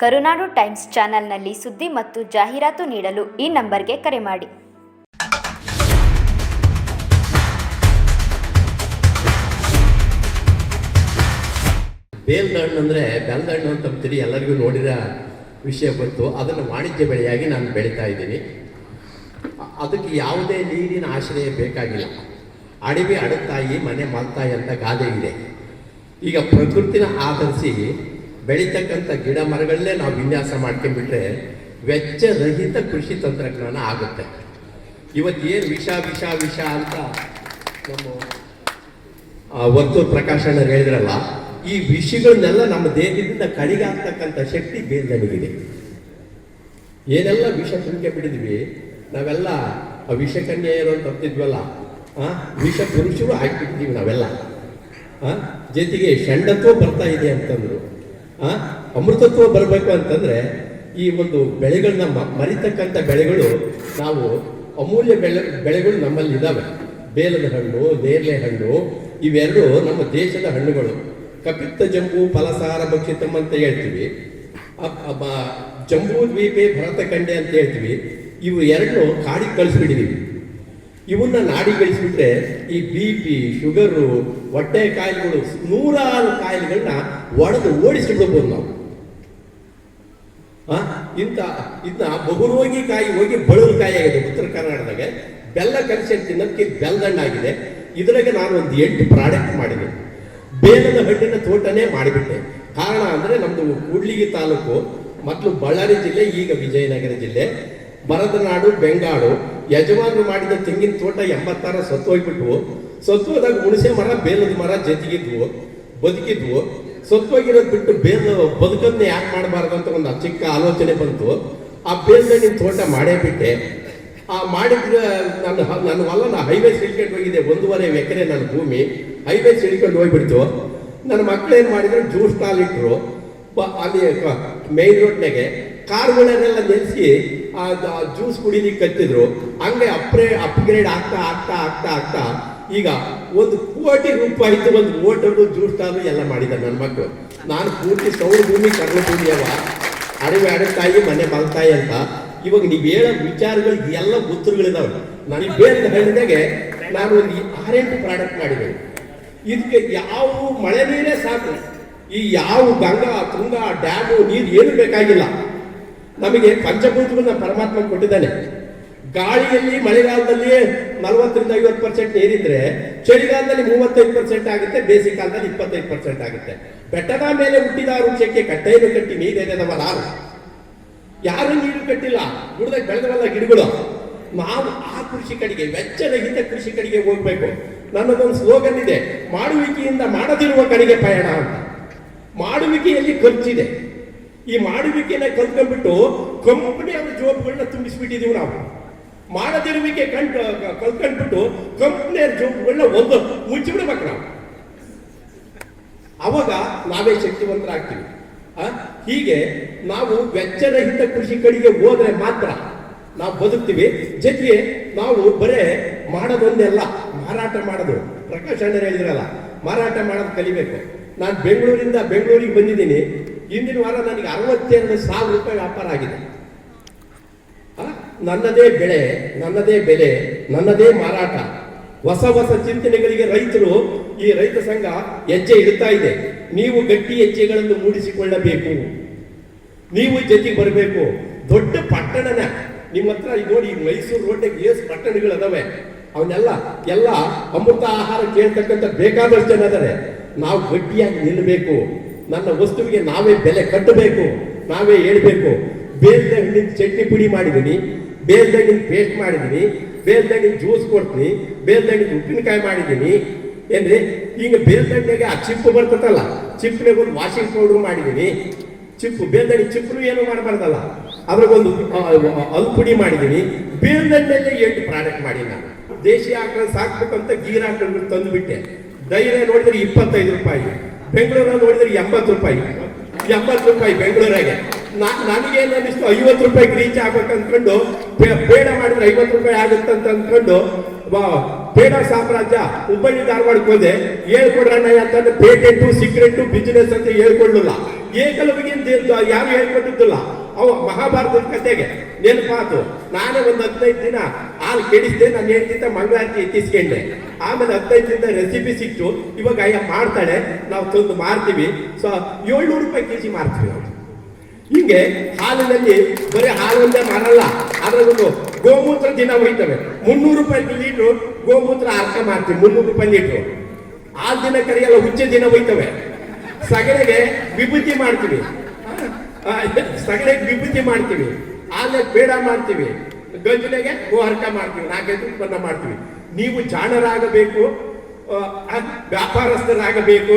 ಕರುನಾಡು times ಚಾನೆಲ್ನಲ್ಲಿ ಸುದ್ದಿ ಮತ್ತು ಜಾಹೀರಾತು ನೀಡಲು ಈ ನಂಬರ್ಗೆ ಕರೆ ಮಾಡಿ. ಬೇಲ್ದ ಹಣ್ಣು ಅಂದರೆ ಅಂತ ಅಂತೀರಿ, ಎಲ್ಲರಿಗೂ ನೋಡಿರೋ ವಿಷಯ ಗೊತ್ತು ಅದನ್ನು ವಾಣಿಜ್ಯ ಬೆಳೆಯಾಗಿ ನಾನು ಬೆಳೀತಾ ಇದ್ದೀನಿ. ಅದಕ್ಕೆ ಯಾವುದೇ ನೀರಿನ ಆಶ್ರಯ ಬೇಕಾಗಿಲ್ಲ. ಅಡವಿ ಅಡತಾಯಿ, ಮನೆ ಮಲ್ತಾಯಿ ಅಂತ ಗಾದೆ ಇದೆ. ಈಗ ಪ್ರಕೃತಿನ ಆಧರಿಸಿ ಬೆಳೀತಕ್ಕಂಥ ಗಿಡ ಮರಗಳನ್ನೇ ನಾವು ವಿನ್ಯಾಸ ಮಾಡ್ಕೊಂಡ್ಬಿಟ್ರೆ ವೆಚ್ಚರಹಿತ ಕೃಷಿ ತಂತ್ರಜ್ಞಾನ ಆಗುತ್ತೆ. ಇವತ್ತು ಏನು ವಿಷ ವಿಷ ವಿಷ ಅಂತ ನಮ್ಮ ವರ್ತೂರ್ ಪ್ರಕಾಶಣ್ಣ ಹೇಳಿದ್ರಲ್ಲ, ಈ ವಿಷಗಳನ್ನೆಲ್ಲ ನಮ್ಮ ದೇಹದಿಂದ ಕಡಿಗಾಗ್ತಕ್ಕಂಥ ಶಕ್ತಿ ಬೇರೆ ಏನೆಲ್ಲ ವಿಷ ತುಂಬಿಕೆ ಬಿಡಿದ್ವಿ, ನಾವೆಲ್ಲ, ಆ ವಿಷಕನ್ಯೆ ಏನೋ ಅಂತ ಅಂತಿದ್ವಲ್ಲ, ಆ, ವಿಷ ಪುರುಷರು ಹಾಕಿಬಿಟ್ಟಿದ್ದೀವಿ ನಾವೆಲ್ಲ. ಆ, ಜೊತೆಗೆ ಷಂಡತ್ವ ಬರ್ತಾ ಇದೆ ಅಂತಂದ್ರು. ಅಮೃತತ್ವ ಬರಬೇಕು ಅಂತಂದ್ರೆ ಈ ಒಂದು ಬೆಳೆಗಳನ್ನ ಮರಿತಕ್ಕಂಥ ಬೆಳೆಗಳು ನಾವು ಅಮೂಲ್ಯ ಬೆಳೆ, ಬೆಳೆಗಳು ನಮ್ಮಲ್ಲಿ ಇದಾವೆ. ಬೇಲದ ಹಣ್ಣು, ನೇರಳೆ ಹಣ್ಣು, ಇವೆರಡು ನಮ್ಮ ದೇಶದ ಹಣ್ಣುಗಳು. ಕಪಿತ್ತ ಜಂಬು, ಫಲಸಾರ ಭಕ್ಷಿತಂ ಅಂತ ಹೇಳ್ತೀವಿ. ಜಂಬೂ ದ್ವೀಪೆ ಭರತಖಂಡೆ ಅಂತ ಹೇಳ್ತೀವಿ. ಇವು ಎರಡು ಕಾಡಿಗೆ ಕಳಿಸ್ಬಿಟ್ಟಿದೀವಿ. ಇವನ್ನ ನಾಡಿಗಳಿಸ್ಬಿಟ್ರೆ ಈ ಬಿ ಪಿ ಶುಗರು ಹೊಟ್ಟೆ ಕಾಯಿಲೆಗಳು ನೂರಾರು ಕಾಯಿಲೆಗಳನ್ನ ಒಡೆದು ಓಡಿಸಿಬಿಡ್ಬೋದು ನಾವು. ಇಂಥ ಇದನ್ನ ಬಹುರೋಗಿ ಕಾಯಿ ಹೋಗಿ ಬಳಲು ಕಾಯಿ ಆಗಿದೆ ಉತ್ತರ ಕರ್ನಾಟಕದಾಗ. ಬೆಲ್ಲ ಕಲಿಸಿ ತಿನ್ನೋದಕ್ಕೆ ಬೆಲ್ಲದಣ್ಣಾಗಿದೆ ಇದ್ರಾಗ ನಾನು ಒಂದು ಎಂಟು ಪ್ರಾಡಕ್ಟ್ ಮಾಡಿದೆ. ಬೇಲದ ಹಣ್ಣಿನ ತೋಟನೇ ಮಾಡಿಬಿಟ್ಟೆ. ಕಾರಣ ಅಂದರೆ ನಮ್ಮದು ಕೂಡ್ಲಿಗಿ ತಾಲೂಕು ಮತ್ತು ಬಳ್ಳಾರಿ ಜಿಲ್ಲೆ, ಈಗ ವಿಜಯನಗರ ಜಿಲ್ಲೆ. ಮರದ ನಾಡು ಬೆಂಗಾಡು ಯಜಮಾನರು ಮಾಡಿದ ತೆಂಗಿನ ತೋಟ ಎಂಬತ್ತಾರ ಸೊತ್ತು ಹೋದಾಗ ಹುಣಸೆ ಮರ, ಬೇಲದ ಮರ ಜೊತೆಗಿದ್ವು, ಬದುಕಿದ್ವು. ಸತ್ವಾಗಿರೋದು ಬಿಟ್ಟು ಬೇಲ್ ಬದುಕನ್ನ ಯಾಕೆ ಮಾಡಬಾರ್ದು ಅಂತ ಒಂದು ಚಿಕ್ಕ ಆಲೋಚನೆ ಬಂತು. ಆ ಬೇಲ್ದಣ್ಣಿನ ತೋಟ ಮಾಡೇ ಬಿಟ್ಟೆ. ಆ ಮಾಡಿದ್ರೆ ನನ್ನ ನನ್ನ ಹೊಲನ ಹೈವೇ ಸಿಳ್ಕೊಂಡು ಹೋಗಿದೆ, ಒಂದೂವರೆ ಎಕರೆ ನನ್ನ ಭೂಮಿ. ಹೈವೇ ಸಿಳ್ಕೊಂಡು ಹೋಗ್ಬಿಡ್ತು. ನನ್ನ ಮಕ್ಕಳೇನು ಮಾಡಿದ್ರು ಜ್ಯೂಸ್ ಸ್ಟಾಲ್ ಇಟ್ಟರು ಅಲ್ಲಿ ಮೇನ್ ರೋಡ್ನಾಗೆ ಕಾರ್ಗಳನ್ನೆಲ್ಲ ನಿಲ್ಲಿಸಿ ಜ್ಯೂಸ್ ಕುಡಿಲಿಕ್ಕೆ ಕತ್ತಿದ್ರು ಹಂಗೆ ಅಪ್ರೇ ಅಪ್ಗ್ರೇಡ್ ಆಗ್ತಾ ಆಗ್ತಾ ಆಗ್ತಾ ಆಗ್ತಾ, ಈಗ ಒಂದು ಕೋಟಿ ರೂಪಾಯಿ ಒಂದು ಓಟಲ್ ಜ್ಯೂಸ್ ತಾನು ಎಲ್ಲ ಮಾಡಿದ್ದಾರೆ ನನ್ನ ಮಕ್ಕಳು ನಾನು ಪೂರ್ತಿ ಸೌರ ಭೂಮಿ ಕರ್ಮ ಭೂಮಿಯವ ಅಡವೆ ಅಡತಾಯಿ ಮನೆ ಬಲ್ತಾಯಿ ಅಂತ. ಇವಾಗ ನೀವು ಹೇಳೋ ವಿಚಾರಗಳು ಎಲ್ಲ ಉತ್ತರಗಳಿದಾವೆ. ನನಗೆ ಬೇರೆ ಹೇಳಿದಾಗೆ ನಾನು ಒಂದು ಆರೆಂಟು ಪ್ರಾಡಕ್ಟ್ ಮಾಡಿದ್ದೇನೆ. ಇದಕ್ಕೆ ಯಾವ ಮಳೆ ನೀರೇ ಸಾಕು. ಈ ಯಾವ ಗಂಗಾ, ತುಂಗಾ, ಡ್ಯಾಮು, ನೀರು ಏನು ಬೇಕಾಗಿಲ್ಲ. ನಮಗೆ ಪಂಚಭೂತಗಳನ್ನ ಪರಮಾತ್ಮ ಕೊಟ್ಟಿದ್ದಾನೆ. ಗಾಳಿಯಲ್ಲಿ ಮಳೆಗಾಲದಲ್ಲಿ ನಲವತ್ತರಿಂದ ಐವತ್ತು ಪರ್ಸೆಂಟ್ ನೀರಿದ್ರೆ ಚಳಿಗಾಲದಲ್ಲಿ ಮೂವತ್ತೈದು ಪರ್ಸೆಂಟ್ ಆಗುತ್ತೆ ಬೇಸಿಗೆ ಕಾಲದಲ್ಲಿ ಇಪ್ಪತ್ತೈದು ಪರ್ಸೆಂಟ್ ಆಗುತ್ತೆ. ಬೆಟ್ಟದ ಮೇಲೆ ಹುಟ್ಟಿದ ವೃಕ್ಷಕ್ಕೆ ಕಟ್ಟೆಯನ್ನು ಕಟ್ಟಿ ನೀರೇನದವ ನಾನು ಯಾರು ನೀರು ಕಟ್ಟಿಲ್ಲ? ಗುಡ್ದಾಗ ಬೆಳೆದವಲ್ಲ ಗಿಡಗಳು. ನಾವು ಆ ಕೃಷಿ ಕಡೆಗೆ ವೆಚ್ಚರಹಿತ ಕೃಷಿ ಕಡೆಗೆ ಹೋಗ್ಬೇಕು. ನನ್ನದೊಂದು ಸ್ಲೋಗನ್ ಇದೆ, ಮಾಡುವಿಕೆಯಿಂದ ಮಾಡದಿರುವ ಕಡೆಗೆ ಪಯಣ ಅಂತ. ಮಾಡುವಿಕೆಯಲ್ಲಿ ಖರ್ಚಿದೆ. ಈ ಮಾಡುವಿಕೆನ ಕಲ್ತ್ಕೊಂಡ್ಬಿಟ್ಟು ಕಂಪನಿ ಅವರ ಜೋಬ್ಗಳನ್ನ ತುಂಬಿಸ್ಬಿಟ್ಟಿದೀವಿ ನಾವು. ಮಾಡದಿರುವಿಕೆ ಕಂಡು, ಕಲ್ತ್ಕೊಂಡ್ಬಿಟ್ಟು ಕಂಪನಿಯವ್ರ ಜೋಬ್ಗಳನ್ನ ಒಂದು ಮುಚ್ಚಿಬಿಡ್ಬೇಕು ನಾವು. ಅವಾಗ ನಾವೇ ಶಕ್ತಿವಂತರಾಗ್ತೀವಿ? ಹೀಗೆ ನಾವು ವೆಚ್ಚರಹಿತ ಕೃಷಿ ಕಡೆಗೆ ಹೋದ್ರೆ ಮಾತ್ರ ನಾವು ಬದುಕ್ತೀವಿ. ಜೊತೆಗೆ ನಾವು ಬರೇ ಮಾಡೋದೊಂದೆಲ್ಲ, ಮಾರಾಟ ಮಾಡೋದು. ಪ್ರಕಾಶ್ ಅಣ್ಣರು ಹೇಳಿದ್ರಲ್ಲ, ಮಾರಾಟ ಮಾಡೋದು ಕಲಿಬೇಕು. ನಾನು ಬೆಂಗಳೂರಿಂದ ಬೆಂಗಳೂರಿಗೆ ಬಂದಿದ್ದೀನಿ. ಇಂದಿನ ವಾರ ನನಗೆ ಅರವತ್ತೆರಡು ಸಾವಿರ ರೂಪಾಯಿ ವ್ಯಾಪಾರ ಆಗಿದೆ? ನನ್ನದೇ ಬೆಳೆ, ನನ್ನದೇ ಬೆಲೆ, ನನ್ನದೇ ಮಾರಾಟ. ಹೊಸ ಹೊಸ ಚಿಂತನೆಗಳಿಗೆ ರೈತರು ಈ ರೈತ ಸಂಘ ಹೆಜ್ಜೆ ಇಡ್ತಾ ಇದೆ. ನೀವು ಗಟ್ಟಿ ಹೆಜ್ಜೆಗಳನ್ನು ಮೂಡಿಸಿಕೊಳ್ಳಬೇಕು. ನೀವು ಜೊತೆಗೆ ಬರಬೇಕು. ದೊಡ್ಡ ಪಟ್ಟಣನ ನಿಮ್ಮ ಹತ್ರ ನೋಡಿ ಮೈಸೂರು ರೋಡ್ನಾಗ ಏಸ್ ಪಟ್ಟಣಗಳು ಅದಾವೆ ಅವನ್ನೆಲ್ಲ ಎಲ್ಲ ಅಮೃತ ಆಹಾರ ಕೇಳ್ತಕ್ಕಂಥ ಬೇಕಾದಷ್ಟು ಜನ ಅದಾರೆ ನಾವು ಗಟ್ಟಿಯಾಗಿ ನಿಲ್ಲಬೇಕು ನನ್ನ ವಸ್ತುವಿಗೆ ನಾವೇ ಬೆಲೆ ಕಟ್ಟಬೇಕು, ನಾವೇ ಹೇಳ್ಬೇಕು. ಬೇಲ್ದ ಚಟ್ನಿ ಪುಡಿ ಮಾಡಿದ್ದೀನಿ, ಬೇಲ್ದ ಪೇಸ್ಟ್ ಮಾಡಿದ್ದೀನಿ, ಬೇಲ್ದ ಜ್ಯೂಸ್ ಕೊಡ್ತೀನಿ, ಬೇಲ್ದ ಉಪ್ಪಿನಕಾಯಿ ಮಾಡಿದ್ದೀನಿ. ಏನ್ರಿ? ಈಗ ಬೇಲ್ದಣ್ಣಿಗೆ ಆ ಚಿಪ್ಪು ಬರ್ತದಲ್ಲ, ಚಿಪ್ಪಿನಾಗ ಒಂದು ವಾಷಿಂಗ್ ಪೌಡರ್ ಮಾಡಿದ್ದೀನಿ. ಚಿಪ್ಪು ಬೇಲ್ದಣ್ಣಿ ಚಿಪ್ಪು ಏನು ಮಾಡಬಾರ್ದಲ್ಲ. ಅದ್ರಗೊಂದು ಅಲ್ ಪುಡಿ ಮಾಡಿದ್ದೀನಿ. ಬೇಲ್ದಣ್ಣಲ್ಲೇ ಎಂಟು ಪ್ರಾಡಕ್ಟ್ ಮಾಡಿ ನಾನು. ದೇಶಿ ಆಕಳ ಸಾಕ್ಬೇಕಂತ ಗೀರ್ ಆಕಳು ತಂದುಬಿಟ್ಟೆ. ಧೈರ್ಯ ನೋಡಿದ್ರೆ ಇಪ್ಪತ್ತೈದು ರೂಪಾಯಿ. ಬೆಂಗಳೂರಲ್ಲಿ ನೋಡಿದ್ರೆ ಎಂಬತ್ತು ರೂಪಾಯಿ. ಎಂಬತ್ತು ರೂಪಾಯಿ ಬೆಂಗಳೂರಾಗೆ ನನಗೇನು ಅನ್ನಿಸ್ತು? ಐವತ್ತು ರೂಪಾಯಿ ರೀಚ್ ಆಗ್ಬೇಕು ಅಂದ್ಕೊಂಡು ಬೇಡ ಮಾಡಿದ್ರೆ ಐವತ್ತು ರೂಪಾಯಿ ಆಗುತ್ತೆ ಅಂತ ಅಂದ್ಕೊಂಡು ಬೇಡ ಸಾಮ್ರಾಜ್ಯ ಹುಬ್ಬಳ್ಳಿ ಧಾರವಾಡಕ್ಕೆ ಹೋದೆ. ಹೇಳ್ಕೊಡ್ರಣ್ಣ ಅಂತಂದ್ರೆ ಪೇಟೆಂಟು ಸಿಗ್ರೆಂಟು ಬಿಸ್ನೆಸ್ ಅಂತ ಹೇಳ್ಕೊಳ್ಳಲ್ಲ. ಏಕಲವಿಗೆ ಯಾರು ಹೇಳ್ಕೊಟ್ಟಿದ್ದಿಲ್ಲ? ಅವ ಮಹಾಭಾರತದ ಕತೆಗೆ, ನೆನಪಾತು, ನಾನೇ ಒಂದು ಹದಿನೈದು ದಿನ ಹಾಲು ಕೆಡಿಸಿದೆ ನಾನು ಹೇಳ್ತಿದ್ದ ಮಂಗಳಾರತಿ ಎತ್ತಿಸ್ಕೊಂಡೆ. ಆಮೇಲೆ ಹದಿನೈದು ದಿನದ ರೆಸಿಪಿ ಸಿಕ್ತು. ಇವಾಗ ಅಯ್ಯ ಮಾಡ್ತಾಳೆ, ನಾವು ತಂದು ಮಾರ್ತೀವಿ. ಸೊ, ಏಳ್ನೂರು ರೂಪಾಯಿ ಕೆಜಿ ಮಾರ್ತೀವಿ ನಾವು ಹಿಂಗೆ ಹಾಲಿನಲ್ಲಿ ಬರೀ ಹಾಲು ಒಂದೇ ಮಾರಲ್ಲ ಅದರಲ್ಲೊಂದು ಗೋಮೂತ್ರ ದಿನ ಹೋಯ್ತವೆ. ಮುನ್ನೂರು ರೂಪಾಯಿ ಲೀಟ್ರು ಗೋಮೂತ್ರ ಅರ್ಥ ಮಾಡ್ತೀವಿ ಮುನ್ನೂರು ರೂಪಾಯಿ ಲೀಟ್ರು. ಆ ದಿನ ಕರಿಯಲ್ಲ, ಹುಚ್ಚೆ ದಿನ ಹೋಯ್ತವೆ. ಸಗಣಿಗೆ ವಿಭೂತಿ ಮಾಡ್ತೀವಿ. ಸಗಣಿಗೆ ವಿಭೂತಿ ಮಾಡ್ತೀವಿ. ಆಲೆ ಬೇಡ ಮಾಡ್ತೀವಿ. ಗಂಜಲೆಗೆ ಹರ್ಕ ಮಾಡ್ತೀವಿ. ನಾಲ್ಕೈದು ಉತ್ಪನ್ನ ಮಾಡ್ತೀವಿ. ನೀವು ಜಾಣರಾಗಬೇಕು ವ್ಯಾಪಾರಸ್ಥರಾಗಬೇಕು